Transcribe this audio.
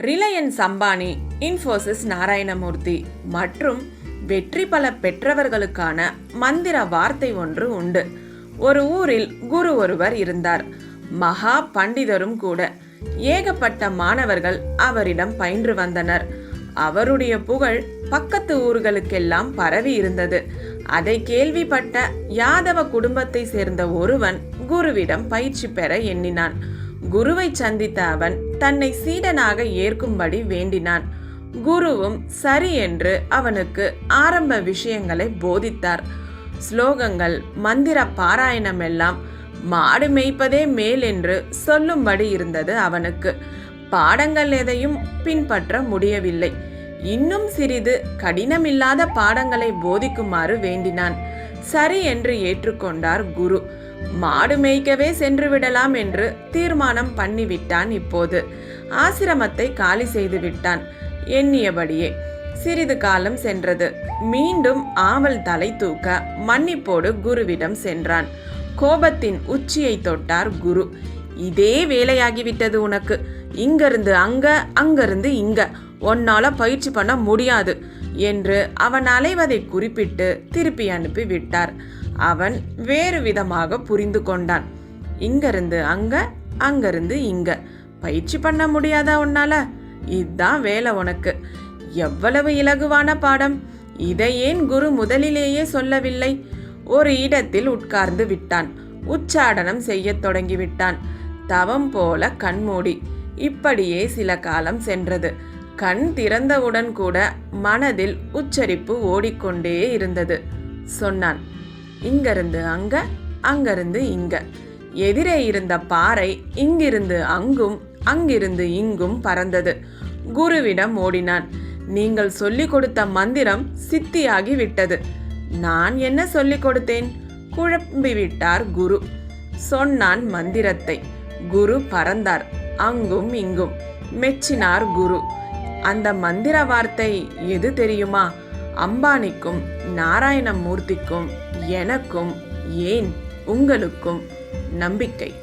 Reliance Ambani Infosys Narayanamurthy மற்றும் வெற்றி பல பெற்றவர்களுக்கான மந்திர வார்த்தை ஒன்று உண்டு. ஒரு ஊரில் குரு ஒருவர் இருந்தார். மகா பண்டிதரும் கூட. ஏகப்பட்ட மாணவர்கள் அவரிடம் பயின்று வந்தனர். அவருடைய புகழ் பக்கத்து ஊர்களுக்கெல்லாம் பரவி இருந்தது. அதை கேள்விப்பட்ட யாதவ குடும்பத்தை சேர்ந்த ஒருவன் குருவிடம் பயிற்சி பெற எண்ணினான். குருவை சந்தித்த அவன் தன்னை சீடனாக ஏற்கும்படி வேண்டினான். குருவும் சரி என்று அவனுக்கு ஆரம்ப விஷயங்களை போதித்தார். ஸ்லோகங்கள் மந்திர பாராயணம் எல்லாம் மாடு மேய்ப்பதே மேல் என்று சொல்லும்படி இருந்தது அவனுக்கு. பாடங்கள் எதையும் பின்பற்ற முடியவில்லை. இன்னும் சிறிது கடினமில்லாத பாடங்களை போதிக்குமாறு வேண்டினான். சரி என்று ஏற்றுக்கொண்டார் குரு. மாடு மேய்க்கவே சென்று விடலாம் என்று தீர்மானம் பண்ணிவிட்டான் இப்போது. ஆசிரமத்தை காலி செய்து விட்டான். எண்ணியபடியே சிறிது காலம் சென்றது. மீண்டும் ஆவல் தலை தூக்க மன்னிப்போடு குருவிடம் சென்றான். கோபத்தின் உச்சியை தொட்டார் குரு. இதே வேலையாகிவிட்டது உனக்கு. இங்கிருந்து அங்க அங்கிருந்து இங்க. உன்னால பயிற்சி பண்ண முடியாது. என்று அவன் அலைவதை குறிப்பிட்டு திருப்பி அனுப்பி விட்டார் அவன் வேறு விதமாக புரிந்து கொண்டான். இங்கிருந்து அங்க அங்கிருந்து இங்க. பயிற்சி பண்ண முடியாதா உன்னால? இதுதான் வேலை உனக்கு. எவ்வளவு இலகுவான பாடம். இதை ஏன் குரு முதலிலேயே சொல்லவில்லை? ஒரு இடத்தில் உட்கார்ந்து விட்டான். உச்சாடனம் செய்யத் தொடங்கிவிட்டான் தவம் போல கண்மூடி. இப்படியே சில காலம் சென்றது. கண் திறந்தவுடன் கூட மனதில் உச்சரிப்பு ஓடிக்கொண்டே இருந்தது. சொன்னான் இங்கிருந்து அங்க அங்கிருந்து இங்க. எதிரே இருந்த பாறை இங்கிருந்து அங்கும் அங்கிருந்து இங்கும் பறந்தது. குருவிடம் ஓடினான் நீங்கள் சொல்லிக் கொடுத்த மந்திரம் சித்தியாகி விட்டது. நான் என்ன சொல்லிக் கொடுத்தேன்? குழம்பிவிட்டார் குரு. சொன்னான் மந்திரத்தை. குரு பறந்தார் அங்கும் இங்கும். மெச்சினார் குரு. அந்த மந்திர வார்த்தை எது தெரியுமா? அம்பானிக்கும் நாராயணமூர்த்திக்கும் எனக்கும் ஏன் உங்களுக்கும் நம்பிக்கை?